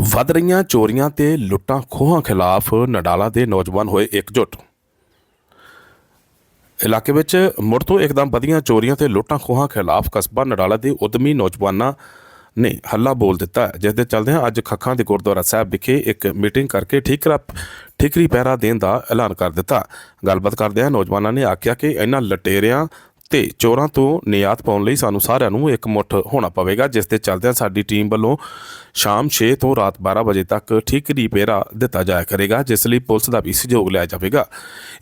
ਵੱਧ ਰਹੀਆਂ ਚੋਰੀਆਂ ਤੇ ਲੁੱਟਾਂ ਖੋਹਾਂ ਖਿਲਾਫ ਨਡਾਲਾ ਦੇ ਨੌਜਵਾਨ ਹੋਏ ਇਕਜੁੱਟ। ਇਲਾਕੇ ਵਿੱਚ ਮੁੜ ਤੋਂ ਇੱਕਦਮ ਵਧੀਆਂ ਚੋਰੀਆਂ ਤੇ ਲੁੱਟਾਂ ਖੋਹਾਂ ਖਿਲਾਫ ਕਸਬਾ ਨਡਾਲਾ ਦੇ ਉਦਮੀ ਨੌਜਵਾਨਾਂ ਨੇ ਹੱਲਾ ਬੋਲ ਦਿੱਤਾ ਜਿਸ ਦੇ ਚੱਲਦਿਆਂ ਅੱਜ ਖੱਖਾਂ ਦੇ ਗੁਰਦੁਆਰਾ ਸਾਹਿਬ ਵਿਖੇ ਇੱਕ ਮੀਟਿੰਗ ਕਰਕੇ ਠੀਕਰਾ ਠੀਕਰੀ ਪਹਿਰਾ ਦੇਣ ਦਾ ਐਲਾਨ ਕਰ ਦਿੱਤਾ। ਗੱਲਬਾਤ ਕਰਦਿਆਂ ਨੌਜਵਾਨਾਂ ਨੇ ਆਖਿਆ ਕਿ ਇਹਨਾਂ ਲਟੇਰਿਆਂ ਤੇ ਚੋਰਾਂ ਤੋਂ ਨਿਯਾਤ ਪਾਉਣ ਲਈ ਸਾਨੂੰ ਸਾਰਿਆਂ ਨੂੰ ਇੱਕ ਮੁੱਠ ਹੋਣਾ ਪਵੇਗਾ, ਜਿਸ ਦੇ ਚੱਲਦਿਆਂ ਸਾਡੀ ਟੀਮ ਵੱਲੋਂ ਸ਼ਾਮ 6 ਤੋਂ ਰਾਤ 12 ਵਜੇ ਤੱਕ ਠੀਕਰੀ ਪਹਿਰਾ ਦਿੱਤਾ ਜਾਇਆ ਕਰੇਗਾ, ਜਿਸ ਲਈ ਪੁਲਿਸ ਦਾ ਵੀ ਸਹਿਯੋਗ ਲਿਆ ਜਾਵੇਗਾ।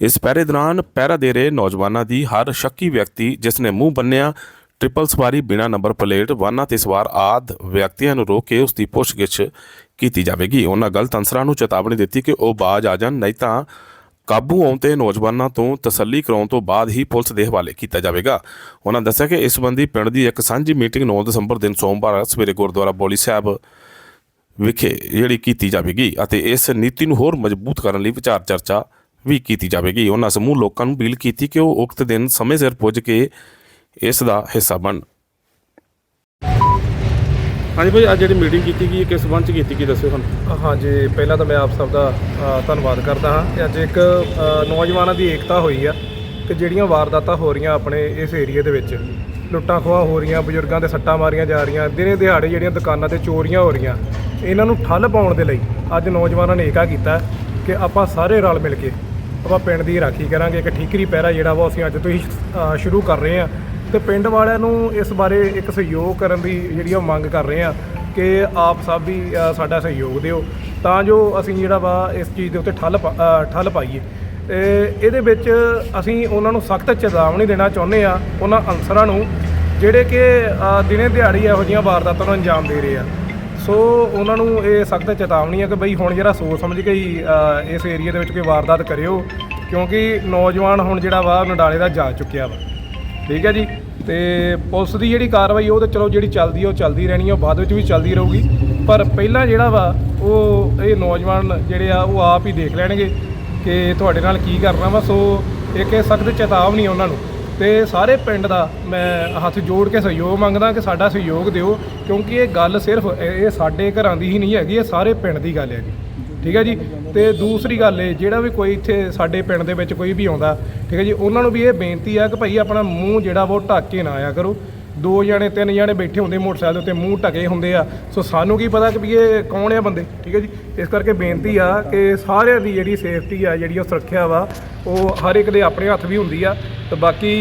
ਇਸ ਪਹਿਰੇ ਦੌਰਾਨ ਪਹਿਰਾ ਦੇ ਰਹੇ ਨੌਜਵਾਨਾਂ ਦੀ ਹਰ ਸ਼ੱਕੀ ਵਿਅਕਤੀ, ਜਿਸ ਨੇ ਮੂੰਹ ਬੰਨਿਆ, ਟ੍ਰਿਪਲ ਸਵਾਰੀ ਬਿਨਾ ਨੰਬਰ ਪਲੇਟ, ਵਾਹਨਾਂ ਤੇ ਸਵਾਰ ਆਦ ਵਿਅਕਤੀਆਂ ਨੂੰ ਰੋਕ ਕੇ ਉਸ ਦੀ ਪੁੱਛਗਿੱਛ ਕੀਤੀ ਜਾਵੇਗੀ। ਉਹਨਾਂ ਗਲਤ ਅੰਸਰਾਂ ਨੂੰ ਚੇਤਾਵਨੀ ਦਿੱਤੀ ਕਿ ਉਹ ਬਾਜ ਆ ਜਾਣ, ਨਹੀਂ ਤਾਂ ਕਾਬੂ ਆਉਣ ਤੇ ਨੌਜਵਾਨਾਂ ਤੋਂ ਤਸੱਲੀ ਕਰਾਉਣ ਤੋਂ ਬਾਅਦ ਹੀ ਪੁਲਿਸ ਦੇ ਹਵਾਲੇ ਕੀਤਾ ਜਾਵੇਗਾ। ਉਹਨਾਂ ਦੱਸਿਆ ਕਿ ਇਸ ਸੰਬੰਧੀ ਪਿੰਡ ਦੀ ਇੱਕ ਸਾਂਝੀ ਮੀਟਿੰਗ 9 ਦਸੰਬਰ ਦਿਨ ਸੋਮਵਾਰ ਸਵੇਰੇ ਗੁਰਦੁਆਰਾ ਬੋਲੀ ਸਾਹਿਬ ਵਿਖੇ ਜਿਹੜੀ ਕੀਤੀ ਜਾਵੇਗੀ ਅਤੇ ਇਸ ਨੀਤੀ ਨੂੰ ਹੋਰ ਮਜ਼ਬੂਤ ਕਰਨ ਲਈ ਵਿਚਾਰ ਚਰਚਾ ਵੀ ਕੀਤੀ ਜਾਵੇਗੀ। ਉਹਨਾਂ ਸਮੂਹ ਲੋਕਾਂ ਨੂੰ ਅਪੀਲ ਕੀਤੀ ਕਿ ਉਹ ਉਕਤ ਦਿਨ ਸਮੇਂ ਸਿਰ ਪੁੱਜ ਕੇ ਇਸ ਦਾ ਹਿੱਸਾ ਬਣ। ਹਾਂਜੀ ਭਾਈ ਅੱਜ ਜਿਹੜੀ ਮੀਟਿੰਗ ਕੀਤੀ ਗਈ ਹੈ ਕਿਸ ਸੰਬੰਧ ਚ ਕੀਤੀ ਗਈ ਦੱਸਿਓ ਸਾਨੂੰ। ਹਾਂਜੀ ਪਹਿਲਾਂ ਤਾਂ ਮੈਂ ਆਪ ਸਭ ਦਾ ਅ, ਧੰਨਵਾਦ ਕਰਦਾ ਹਾਂ ਕਿ ਅੱਜ ਇੱਕ ਅ, ਨੌਜਵਾਨਾਂ ਦੀ ਏਕਤਾ ਹੋਈ ਆ ਕਿ ਜਿਹੜੀਆਂ ਵਾਰਦਾਤਾਂ ਹੋ ਰਹੀਆਂ ਆਪਣੇ ਇਸ ਏਰੀਏ ਦੇ ਵਿੱਚ ਲੁੱਟਾਂ ਖੋਹਾਂ ਹੋ ਰਹੀਆਂ ਬਜ਼ੁਰਗਾਂ ਦੇ ਸੱਟਾਂ ਮਾਰੀਆਂ ਜਾ ਰਹੀਆਂ ਦਿਨੇ ਦਿਹਾੜੇ ਜਿਹੜੀਆਂ ਦੁਕਾਨਾਂ ਤੇ ਚੋਰੀਆਂ ਹੋ ਰਹੀਆਂ ਇਹਨਾਂ ਨੂੰ ਠੱਲ ਪਾਉਣ ਦੇ ਲਈ ਅੱਜ ਨੌਜਵਾਨਾਂ ਨੇ ਏਕਾ ਕੀਤਾ ਕਿ ਆਪਾਂ ਸਾਰੇ ਰਲ ਮਿਲ ਕੇ ਆਪਾਂ ਪਿੰਡ ਦੀ ਰਾਖੀ ਕਰਾਂਗੇ ਇੱਕ ਠੀਕਰੀ ਪਹਿਰਾ ਜਿਹੜਾ ਵਾ ਅਸੀਂ ਅੱਜ ਤੋਂ ਹੀ ਅ, ਸ਼ੁਰੂ ਕਰ ਰਹੇ ਹਾਂ। ਤੇ ਪਿੰਡ ਵਾਲਿਆਂ ਨੂੰ ਇਸ ਬਾਰੇ ਇੱਕ ਸਹਿਯੋਗ ਕਰਨ ਦੀ ਜਿਹੜੀ ਉਹ ਮੰਗ ਕਰ ਰਹੇ ਆ ਕਿ ਆਪ ਸਭ ਵੀ ਸਾਡਾ ਸਹਿਯੋਗ ਦਿਓ। ਤਾਂ ਜੋ ਅਸੀਂ ਜਿਹੜਾ ਵਾ ਇਸ ਚੀਜ਼ ਦੇ ਉੱਤੇ ਠੱਲ ਪਾ- ਠੱਲ ਪਾਈਏ। ਤੇ ਇਹਦੇ ਵਿੱਚ ਅਸੀਂ ਉਹਨਾਂ ਨੂੰ ਸਖਤ ਚੇਤਾਵਨੀ ਦੇਣਾ ਚਾਹੁੰਦੇ ਆ, ਉਹਨਾਂ ਅਨਸਰਾਂ ਨੂੰ, ਜਿਹੜੇ ਕਿ ਦਿਨੇ ਦਿਹਾੜੀ ਇਹੋ ਜਿਹੀਆਂ ਵਾਰਦਾਤਾਂ ਨੂੰ ਅੰਜਾਮ ਦੇ ਰਹੇ ਆ। ਸੋ ਉਹਨਾਂ ਨੂੰ ਇਹ ਸਖਤ ਚੇਤਾਵਨੀ ਹੈ ਕਿ ਬਈ ਹੁਣ ਜਿਹੜਾ ਸੋਚ ਸਮਝ ਕੇ ਹੀ ਇਸ ਏਰੀਆ ਦੇ ਵਿੱਚ ਕੋਈ ਵਾਰਦਾਤ ਕਰਿਓ, ਕਿਉਂਕਿ ਨੌਜਵਾਨ ਹੁਣ ਜਿਹੜਾ ਵਾ, ਨਡਾਲੇ ਦਾ ਜਾ ਚੁੱਕਿਆ ਵਾ। ਠੀਕ ਹੈ ਜੀ? ਤੇ ਪੁਲਿਸ ਦੀ ਜਿਹੜੀ ਕਾਰਵਾਈ, ਉਹ ਤਾਂ ਚਲੋ ਜਿਹੜੀ ਚੱਲਦੀ ਹੈ ਉਹ ਚੱਲਦੀ ਰਹਿਣੀ ਹੈ ਉਹ ਬਾਅਦ ਵਿੱਚ ਵੀ ਚੱਲਦੀ ਰਹੂਗੀ। ਪਰ ਪਹਿਲਾਂ ਜਿਹੜਾ ਵਾ, ਉਹ ਇਹ ਨੌਜਵਾਨ ਜਿਹੜੇ ਆ, ਉਹ ਆਪ ਹੀ ਦੇਖ ਲੈਣਗੇ ਕਿ ਤੁਹਾਡੇ ਨਾਲ ਕੀ ਕਰਨਾ ਵਾ। ਸੋ ਇੱਕ ਇਹ ਸਖਤ ਚੇਤਾਵਨੀ ਉਹਨਾਂ ਨੂੰ। ਤੇ ਸਾਰੇ ਪਿੰਡ ਦਾ ਮੈਂ ਹੱਥ ਜੋੜ ਕੇ ਸਹਿਯੋਗ ਮੰਗਦਾ ਕਿ ਸਾਡਾ ਸਹਿਯੋਗ ਦਿਓ, ਕਿਉਂਕਿ ਇਹ ਗੱਲ ਸਿਰਫ ਇਹ ਸਾਡੇ ਘਰਾਂ ਦੀ ਹੀ ਨਹੀਂ ਹੈਗੀ, ਇਹ ਸਾਰੇ ਪਿੰਡ ਦੀ ਗੱਲ ਹੈ ਜੀ ਠੀਕ ਹੈ ਜੀ? ਤੇ ਦੂਸਰੀ ਗੱਲ ਇਹ, ਜਿਹੜਾ ਵੀ ਕੋਈ ਇੱਥੇ ਸਾਡੇ ਪਿੰਡ ਦੇ ਵਿੱਚ ਕੋਈ ਵੀ ਆਉਂਦਾ, ਠੀਕ ਹੈ ਜੀ, ਉਹਨਾਂ ਨੂੰ ਵੀ ਇਹ ਬੇਨਤੀ ਆ ਕਿ ਭਾਈ ਆਪਣਾ ਮੂੰਹ ਜਿਹੜਾ ਵਾ ਉਹ ਢੱਕ ਕੇ ਨਾ ਆਇਆ ਕਰੋ। ਦੋ ਜਣੇ, ਤਿੰਨ ਜਣੇ ਬੈਠੇ ਹੁੰਦੇ ਮੋਟਰਸਾਈਕਲ ਦੇ ਉੱਤੇ, ਮੂੰਹ ਢਕੇ ਹੁੰਦੇ ਆ। ਸੋ ਸਾਨੂੰ ਕੀ ਪਤਾ ਕਿ ਵੀ ਇਹ ਕੌਣ ਆ ਬੰਦੇ, ਠੀਕ ਹੈ ਜੀ? ਇਸ ਕਰਕੇ ਬੇਨਤੀ ਆ ਕਿ ਸਾਰਿਆਂ ਦੀ ਜਿਹੜੀ ਸੇਫਟੀ ਆ, ਜਿਹੜੀ ਉਹ ਸੁਰੱਖਿਆ ਵਾ, ਉਹ ਹਰ ਇੱਕ ਦੇ ਆਪਣੇ ਹੱਥ ਵੀ ਹੁੰਦੀ ਆ। ਤੇ ਬਾਕੀ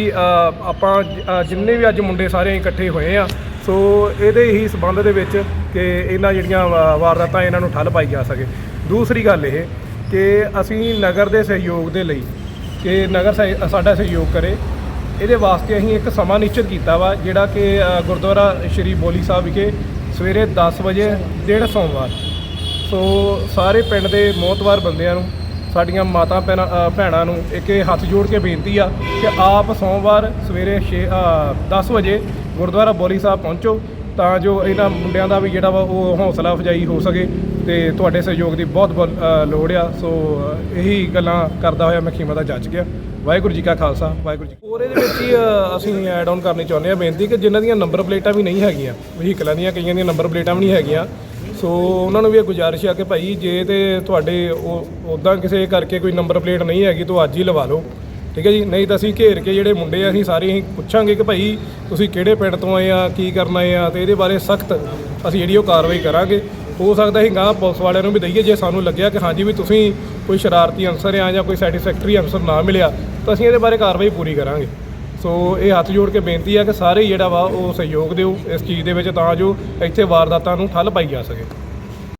ਆਪਾਂ ਜਿੰਨੇ ਵੀ ਅੱਜ ਮੁੰਡੇ ਸਾਰੇ ਇਕੱਠੇ ਹੋਏ ਆ, ਸੋ ਇਹਦੇ ਹੀ ਸਬੰਧ ਦੇ ਵਿੱਚ ਕਿ ਇਹਨਾਂ ਜਿਹੜੀਆਂ ਵਾਰਦਾਤਾਂ ਇਹਨਾਂ ਨੂੰ ਠੱਲ ਪਾਈ ਜਾ ਸਕੇ। ਦੂਸਰੀ ਗੱਲ ਇਹ ਕਿ ਅਸੀਂ ਨਗਰ ਦੇ ਸਹਿਯੋਗ ਦੇ ਲਈ ਕਿ ਨਗਰ ਸਹਿ- ਸਾਡਾ ਸਹਿਯੋਗ ਕਰੇ। ਇਹਦੇ ਵਾਸਤੇ ਅਸੀਂ ਇੱਕ ਸਮਾਂ ਨਿਸ਼ਚਿਤ ਕੀਤਾ ਵਾ ਜਿਹੜਾ ਕਿ ਅ, ਗੁਰਦੁਆਰਾ ਸ਼੍ਰੀ ਬੋਲੀ ਸਾਹਿਬ ਵਿਖੇ ਸਵੇਰੇ 10 ਵਜੇ ਦਿਨ ਸੋਮਵਾਰ। ਸੋ ਸਾਰੇ ਪਿੰਡ ਦੇ ਮੋਤਵਾਰ ਬੰਦਿਆਂ ਨੂੰ ਸਾਡੀਆਂ ਮਾਤਾ ਭੈਣਾਂ ਅ, ਭੈਣਾਂ ਨੂੰ ਇੱਕ ਇਹ ਹੱਥ ਜੋੜ ਕੇ ਬੇਨਤੀ ਆ ਕਿ ਆਪ ਸੋਮਵਾਰ ਸਵੇਰੇ 6 10 ਵਜੇ ਗੁਰਦੁਆਰਾ ਬੋਲੀ ਸਾਹਿਬ ਪਹੁੰਚੋ ਤਾਂ ਜੋ ਇਹਨਾਂ ਮੁੰਡਿਆਂ ਦਾ ਵੀ ਜਿਹੜਾ ਵਾ ਉਹ ਹੌਸਲਾ ਅਫਜਾਈ ਹੋ ਸਕੇ। ਤੇ ਤੁਹਾਡੇ ਸਹਿਯੋਗ ਦੀ ਬਹੁਤ ਬਹੁਤ ਅ, ਲੋੜ ਆ। ਸੋ ਅ, ਇਹੀ ਗੱਲਾਂ ਕਰਦਾ ਹੋਇਆ ਮੈਂ ਖੀਮਾ ਦਾ ਜੱਜ ਗਿਆ। ਵਾਹਿਗੁਰੂ ਜੀ ਕਾ ਖਾਲਸਾ ਵਾਹਿਗੁਰੂ ਜੀ ਹੋਰ ਇਹਦੇ ਵਿੱਚ ਹੀ ਅ, ਅਸੀਂ ਐਡ ਆਨ ਕਰਨੀ ਚਾਹੁੰਦੇ ਆ ਬੇਨਤੀ ਕਿ ਜਿਨ੍ਹਾਂ ਦੀਆਂ ਨੰਬਰ ਪਲੇਟਾਂ ਵੀ ਨਹੀਂ ਹੈਗੀਆਂ ਵਹੀਕਲਾਂ ਦੀਆਂ ਕਈਆਂ ਦੀਆਂ ਨੰਬਰ ਪਲੇਟਾਂ ਵੀ ਨਹੀਂ ਹੈਗੀਆਂ। ਸੋ ਉਹਨਾਂ ਨੂੰ ਵੀ ਇਹ ਗੁਜ਼ਾਰਿਸ਼ ਆ ਕਿ ਭਾਈ ਜੇ ਤੇ ਤੁਹਾਡੇ ਉਹ ਉਦਾਂ ਕਿਸੇ ਕਰਕੇ ਕੋਈ ਨੰਬਰ ਪਲੇਟ ਨਹੀਂ ਹੈਗੀ ਤਾਂ ਅੱਜ ਹੀ ਲਵਾ ਲਓ। ਠੀਕ ਹੈ ਜੀ? ਨਹੀਂ ਤਾਂ ਅਸੀਂ ਘੇਰ ਕੇ ਜਿਹੜੇ ਮੁੰਡੇ ਆ ਅਸੀਂ ਸਾਰੇ ਅਸੀਂ ਪੁੱਛਾਂਗੇ ਕਿ ਭਾਈ ਤੁਸੀਂ ਕਿਹੜੇ ਪਿੰਡ ਤੋਂ ਆਏ ਆ ਕੀ ਕਰਨ ਆਏ ਆ ਤੇ ਇਹਦੇ ਬਾਰੇ ਸਖਤ ਅਸੀਂ ਜਿਹੜੀ ਉਹ ਕਾਰਵਾਈ ਕਰਾਂਗੇ। ਹੋ ਸਕਦਾ ਅਸੀਂ ਗਾਂ ਪੁਲਿਸ ਵਾਲਿਆਂ ਨੂੰ ਵੀ ਦਈਏ ਜੇ ਸਾਨੂੰ ਲੱਗਿਆ ਕਿ ਹਾਂਜੀ ਵੀ ਤੁਸੀਂ ਕੋਈ ਸ਼ਰਾਰਤੀ ਅਨਸਰ ਆ ਜਾਂ ਕੋਈ ਸੈਟੀਸਫੈਕਟਰੀ ਅਨਸਰ ਨਾ ਮਿਲਿਆ, ਤਾਂ ਅਸੀਂ ਇਹਦੇ ਬਾਰੇ ਕਾਰਵਾਈ ਪੂਰੀ ਕਰਾਂਗੇ। ਸੋ ਇਹ ਹੱਥ ਜੋੜ ਕੇ ਬੇਨਤੀ ਆ ਕਿ ਸਾਰੇ ਜਿਹੜਾ ਵਾ ਉਹ ਸਹਿਯੋਗ ਦਿਓ ਇਸ ਚੀਜ਼ ਦੇ ਵਿੱਚ ਤਾਂ ਜੋ ਇੱਥੇ ਵਾਰਦਾਤਾਂ ਨੂੰ ਠੱਲ ਪਾਈ ਜਾ ਸਕੇ।